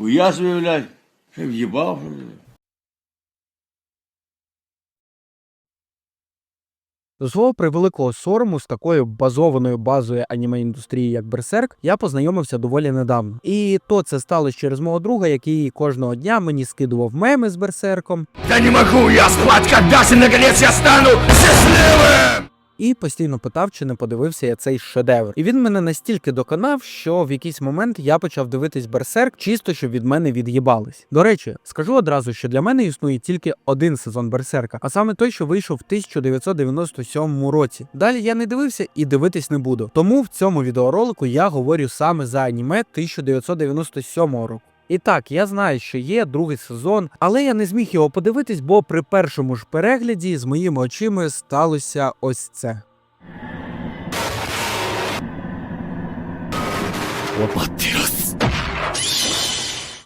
Ніхуя собі, блядь. Що в'їбав? До свого превеликого сорому з такою базованою базою аніме індустрії, як Берсерк, я познайомився доволі недавно. І то це сталося через мого друга, який кожного дня мені скидував меми з Берсерком Та не можу я спать, когда же наконец я стану счастливым! І постійно питав, чи не подивився я цей шедевр. І він мене настільки доконав, що в якийсь момент я почав дивитись Берсерк, чисто щоб від мене від'їбались. До речі, скажу одразу, що для мене існує тільки один сезон Берсерка, а саме той, що вийшов в 1997 році. Далі я не дивився і дивитись не буду. Тому в цьому відеоролику я говорю саме за аніме 1997 року. І так, я знаю, що є другий сезон, але я не зміг його подивитись, бо при першому ж перегляді з моїми очима сталося ось це.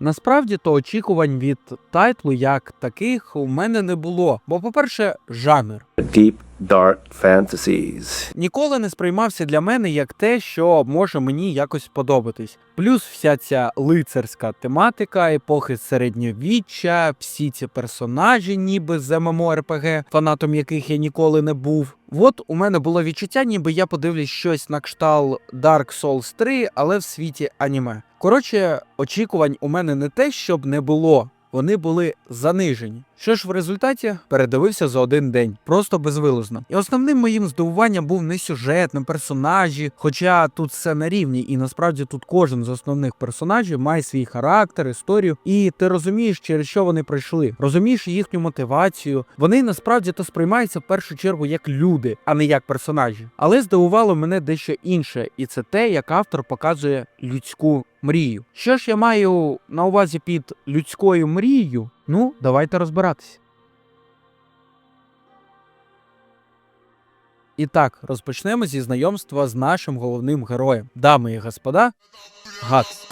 Насправді то очікувань від тайтлу як таких у мене не було. Бо, по-перше, жанр. deep, dark fantasies. ніколи не сприймався для мене як те, що може мені якось подобатись. Плюс вся ця лицарська тематика, епохи середньовіччя, всі ці персонажі, ніби з ММО-РПГ, фанатом яких я ніколи не був. От у мене було відчуття, ніби я подивлюсь щось на кшталт Dark Souls 3, але в світі аніме. Коротше, очікувань у мене не те, щоб не було. Вони були занижені. Що ж в результаті передивився за один день, просто безвилозно. І основним моїм здивуванням був не сюжет, не персонажі, хоча тут все на рівні, і насправді тут кожен з основних персонажів має свій характер, історію, і ти розумієш, через що вони пройшли, розумієш їхню мотивацію. Вони насправді то сприймаються в першу чергу як люди, а не як персонажі. Але здивувало мене дещо інше, і це те, як автор показує людську мрію. Що ж я маю на увазі під людською мрією? Ну, давайте розбиратися. І так, розпочнемо зі знайомства з нашим головним героєм. Дами і господа, Гац.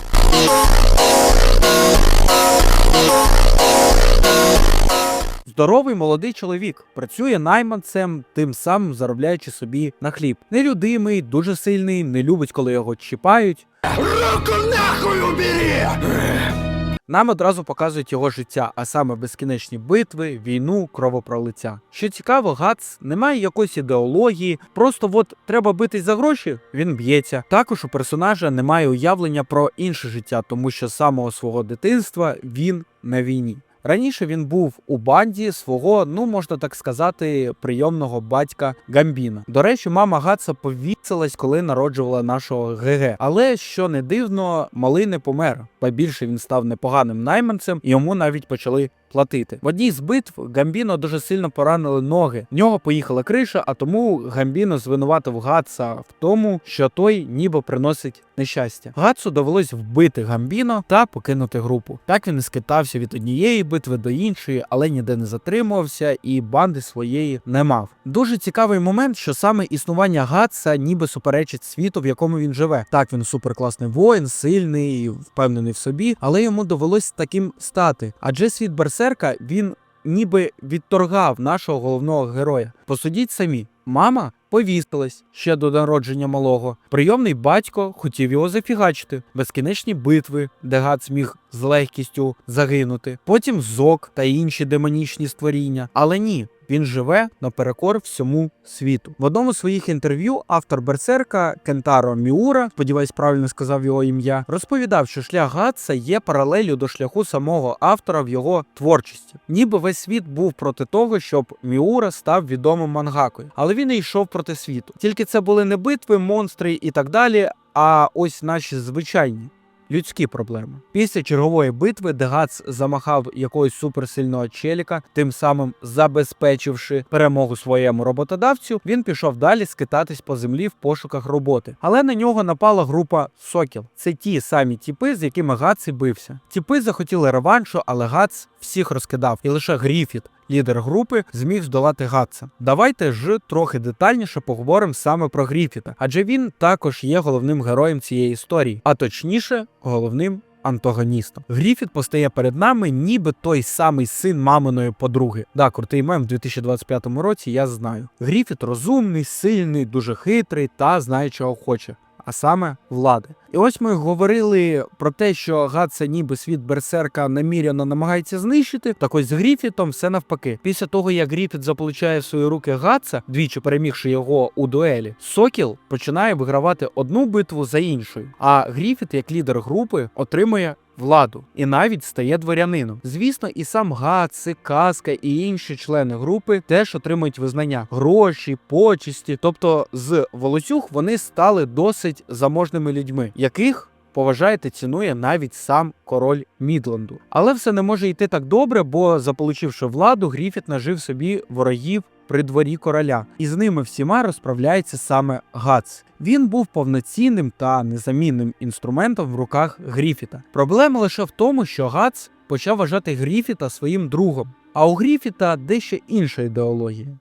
Здоровий молодий чоловік працює найманцем, тим самим заробляючи собі на хліб. Нелюдимий, дуже сильний, не любить, коли його чіпають. Руку нахуй убери! Нам одразу показують його життя, а саме безкінечні битви, війну, кровопролиття. Що цікаво, Гац не має якоїсь ідеології, просто от треба битись за гроші, він б'ється. Також у персонажа немає уявлення про інше життя, тому що з самого свого дитинства він на війні. Раніше він був у банді свого, ну можна так сказати, прийомного батька Гамбіна. До речі, мама Гатса повісилась, коли народжувала нашого ГГ. Але що не дивно, малий не помер. Ба більше він став непоганим найманцем, і йому навіть почали платити. В одній з битв Гамбіно дуже сильно поранили ноги. В нього поїхала криша, а тому Гамбіно звинуватив Гатса в тому, що той ніби приносить нещастя. Гатсу довелось вбити Гамбіно та покинути групу. Так він і скитався від однієї битви до іншої, але ніде не затримувався і банди своєї не мав. Дуже цікавий момент, що саме існування Гатса ніби суперечить світу, в якому він живе. Так, він суперкласний воїн, сильний, впевнений в собі, але йому довелось таким стати. Адже світ Берсерка він ніби відторгав нашого головного героя. Посудіть самі, мама повісилась ще до народження малого. Прийомний батько хотів його зафігачити. Безкінечні битви, де гад зміг з легкістю загинути. Потім зок та інші демонічні створіння. Але ні. Він живе наперекор всьому світу. В одному з своїх інтерв'ю автор Берсерка Кентаро Міура, сподіваюсь, правильно сказав його ім'я, розповідав, що шлях Гатса є паралелю до шляху самого автора в його творчості. Ніби весь світ був проти того, щоб Міура став відомим мангакою, але він і йшов проти світу. Тільки це були не битви, монстри і так далі. А ось наші звичайні людські проблеми. Після чергової битви, де Гац замахав якогось суперсильного челіка, тим самим забезпечивши перемогу своєму роботодавцю, він пішов далі скитатись по землі в пошуках роботи. Але на нього напала група Сокіл. Це ті самі тіпи, з якими Гац і бився. Тіпи захотіли реваншу, але Гац всіх розкидав, і лише Гріфіт. Лідер групи зміг здолати Гатса. Давайте ж трохи детальніше поговоримо саме про Гріфіта, адже він також є головним героєм цієї історії, а точніше, головним антагоністом. Гріфіт постає перед нами, ніби той самий син маминої подруги. Да, крутий мем в 2025 році. Я знаю. Гріфіт розумний, сильний, дуже хитрий та знає, чого хоче. А саме влади. І ось ми говорили про те, що Гатса ніби світ Берсерка наміряно намагається знищити. Так ось з Гріфітом все навпаки. Після того, як Гріфіт заполучає в свої руки Гатса, двічі перемігши його у дуелі, Сокіл починає вигравати одну битву за іншою. А Гріфіт, як лідер групи, отримує. Владу і навіть стає дворянином. Звісно, і сам Гаци, Казка і інші члени групи теж отримують визнання, гроші, почесті. Тобто з Волосюх вони стали досить заможними людьми, яких поважає та цінує навіть сам король Мідленду. Але все не може йти так добре, бо, заполучивши владу, Гріфіт нажив собі ворогів при дворі короля, і з ними всіма розправляється саме Гац. Він був повноцінним та незамінним інструментом в руках Гріфіта. Проблема лише в тому, що Гац почав вважати Гріфіта своїм другом. А у Гріфіта дещо інша ідеологія.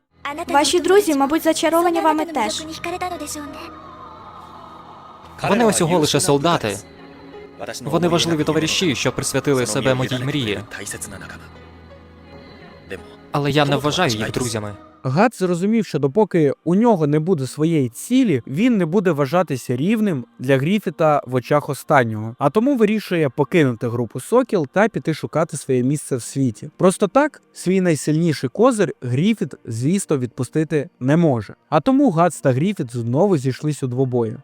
Ваші друзі, мабуть, зачаровані вами теж. Вони усього лише солдати. Вони важливі товариші, що присвятили себе моїй мрії. Але я не вважаю їх друзями. Гад зрозумів, що допоки у нього не буде своєї цілі, він не буде вважатися рівним для Гріфіта в очах останнього. А тому вирішує покинути групу Сокіл та піти шукати своє місце в світі. Просто так свій найсильніший козир Гріфіт, звісно, відпустити не може. А тому Гац та Гріфіт знову зійшлись у двобою.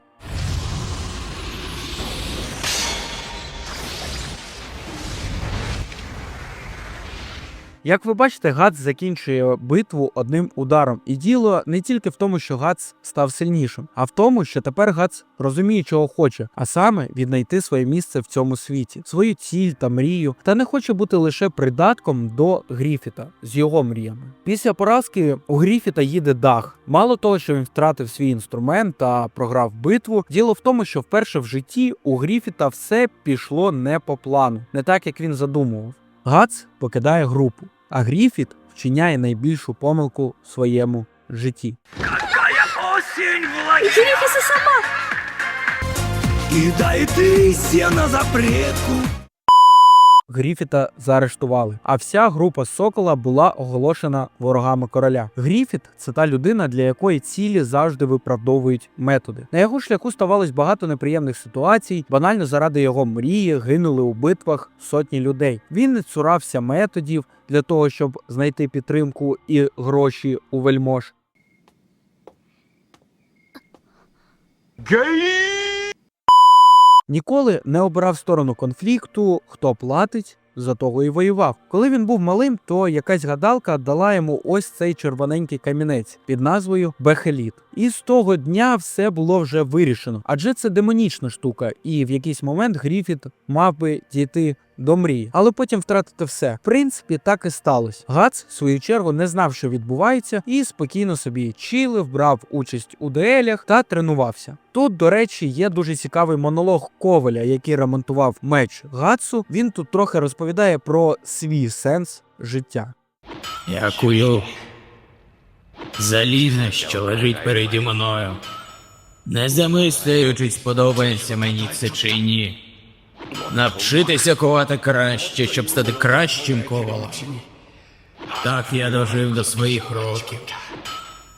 Як ви бачите, Гац закінчує битву одним ударом, і діло не тільки в тому, що Гац став сильнішим, а в тому, що тепер Гац розуміє, чого хоче, а саме віднайти своє місце в цьому світі, свою ціль та мрію, та не хоче бути лише придатком до Гріфіта з його мріями. Після поразки у Гріфіта їде дах. Мало того, що він втратив свій інструмент та програв битву. Діло в тому, що вперше в житті у Гріфіта все пішло не по плану, не так як він задумував. Гац покидає групу, а Гріфіт вчиняє найбільшу помилку в своєму житті. Сама! Кидайтеся на запретку. Гріфіта заарештували, а вся група Сокола була оголошена ворогами короля. Гріфіт це та людина, для якої цілі завжди виправдовують методи. На його шляху ставалось багато неприємних ситуацій. Банально заради його мрії гинули у битвах сотні людей. Він не цурався методів для того, щоб знайти підтримку і гроші у вельмож. Ніколи не обирав сторону конфлікту, хто платить. За того і воював. Коли він був малим, то якась гадалка дала йому ось цей червоненький камінець під назвою Бехеліт. І з того дня все було вже вирішено, адже це демонічна штука, і в якийсь момент Гріфіт мав би дійти до мрії, але потім втратити все. В принципі, так і сталося. Гац, в свою чергу, не знав, що відбувається, і спокійно собі чилив, брав участь у дуелях та тренувався. Тут, до речі, є дуже цікавий монолог Коваля, який ремонтував меч Гацу. Він тут трохи розповідає про свій сенс життя. Дякую. Залізне, що лежить переді мною. Не замислюючись, подобається мені це чи ні. Навчитися ковати краще, щоб стати кращим ковалом. Так я дожив до своїх років.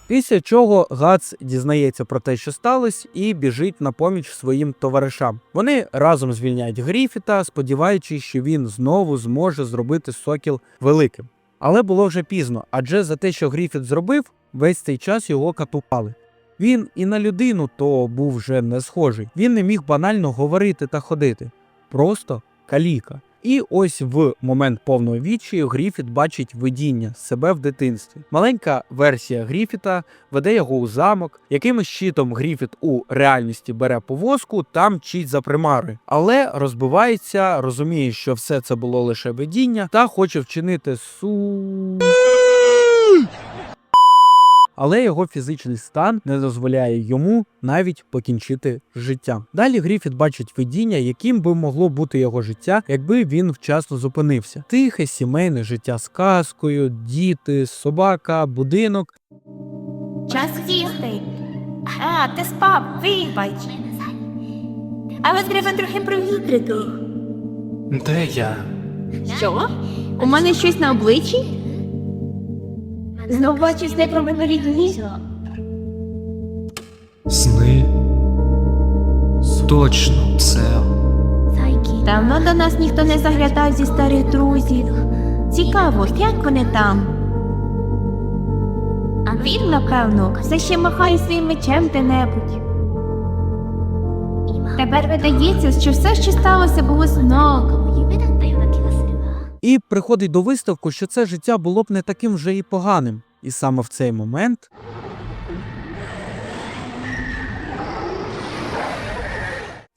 Після чого Гац дізнається про те, що сталося, і біжить на поміч своїм товаришам. Вони разом звільняють Гріфіта, сподіваючись, що він знову зможе зробити сокіл великим. Але було вже пізно, адже за те, що Гріфіт зробив, весь цей час його катували. Він і на людину то був вже не схожий. Він не міг банально говорити та ходити. Просто каліка. І ось в момент повного відчаю Гріфіт бачить видіння себе в дитинстві. Маленька версія Гріфіта веде його у замок, якимось щитом Гріфіт у реальності бере повозку та мчить за примарою. Але розбивається, розуміє, що все це було лише видіння, та хоче вчинити су. Але його фізичний стан не дозволяє йому навіть покінчити життя. Далі Гріфіт бачить видіння, яким би могло бути його життя, якби він вчасно зупинився. Тихе сімейне життя з казкою, діти, собака, будинок. Час сісти. А, ти спав, вибач. А вас треба трохи провітрити. Де я? Що? У мене щось на обличчі? Знов бачу сни про минулі дні? Сни. Точно, це. Давно до нас ніхто не заглядав зі старих друзів. Цікаво, як вони там? А він, напевно, все ще махає своїм мечем де-небудь. Тепер видається, що все, що сталося, було сном. І приходить до висновку, що це життя було б не таким вже і поганим. І саме в цей момент.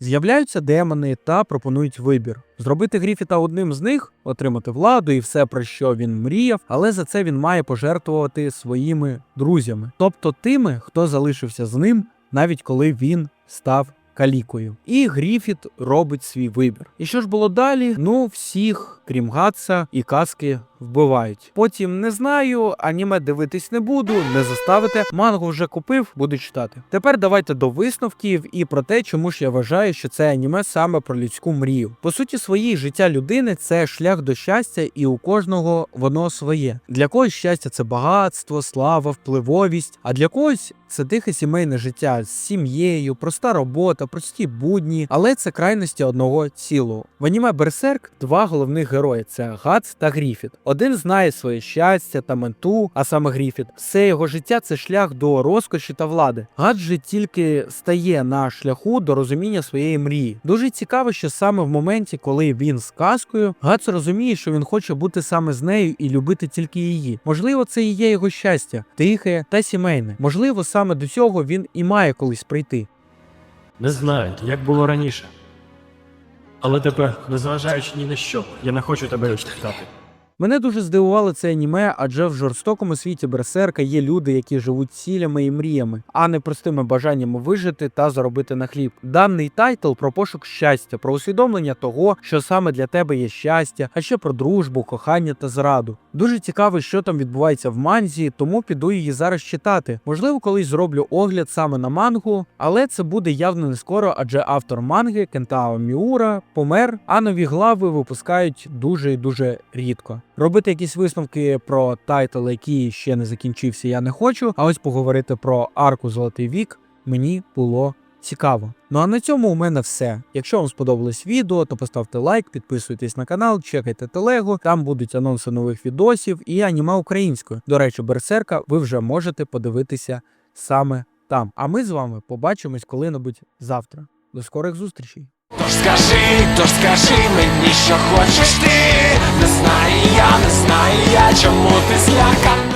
З'являються демони та пропонують вибір: зробити Гріфіта одним з них, отримати владу і все, про що він мріяв, але за це він має пожертвувати своїми друзями, тобто тими, хто залишився з ним, навіть коли він став калікою. І Гріфіт робить свій вибір. І що ж було далі? Ну, всіх, крім Гатса і казки, вбивають. Потім не знаю, аніме дивитись не буду, не заставите. Мангу вже купив, буду читати. Тепер давайте до висновків і про те, чому ж я вважаю, що це аніме саме про людську мрію. По суті, своїй життя людини це шлях до щастя, і у кожного воно своє. Для когось щастя це багатство, слава, впливовість, а для когось це тихе сімейне життя з сім'єю, проста робота, прості будні, але це крайності одного цілого. В аніме Берсерк два головних герої це Гац та Гріфіт. Один знає своє щастя та менту, а саме Гріфіт. Все його життя це шлях до розкоші та влади. Гац же тільки стає на шляху до розуміння своєї мрії. Дуже цікаво, що саме в моменті, коли він з казкою, Гац розуміє, що він хоче бути саме з нею і любити тільки її. Можливо, це і є його щастя, тихе та сімейне. Можливо, саме до цього він і має колись прийти. Не знаю, як було раніше. Але тепер, незважаючи ні на що, я не хочу тебе відштовхати. Мене дуже здивувало це аніме, адже в жорстокому світі берсерка є люди, які живуть цілями і мріями, а не простими бажаннями вижити та заробити на хліб. Даний тайтл про пошук щастя, про усвідомлення того, що саме для тебе є щастя, а ще про дружбу, кохання та зраду. Дуже цікаво, що там відбувається в манзі, тому піду її зараз читати. Можливо, колись зроблю огляд саме на мангу, але це буде явно не скоро, адже автор манги Кентао Міура помер, а нові глави випускають дуже і дуже рідко. Робити якісь висновки про тайтл, який ще не закінчився, я не хочу. А ось поговорити про арку Золотий вік мені було цікаво. Ну а на цьому у мене все. Якщо вам сподобалось відео, то поставте лайк, підписуйтесь на канал, чекайте телегу, там будуть анонси нових відосів і аніме українською. До речі, берсерка ви вже можете подивитися саме там. А ми з вами побачимось коли-небудь завтра. До скорих зустрічей! Тож скажи, тож скажи мені, що хочеш ти. Не знаю я, не знаю я, чому ти злякана.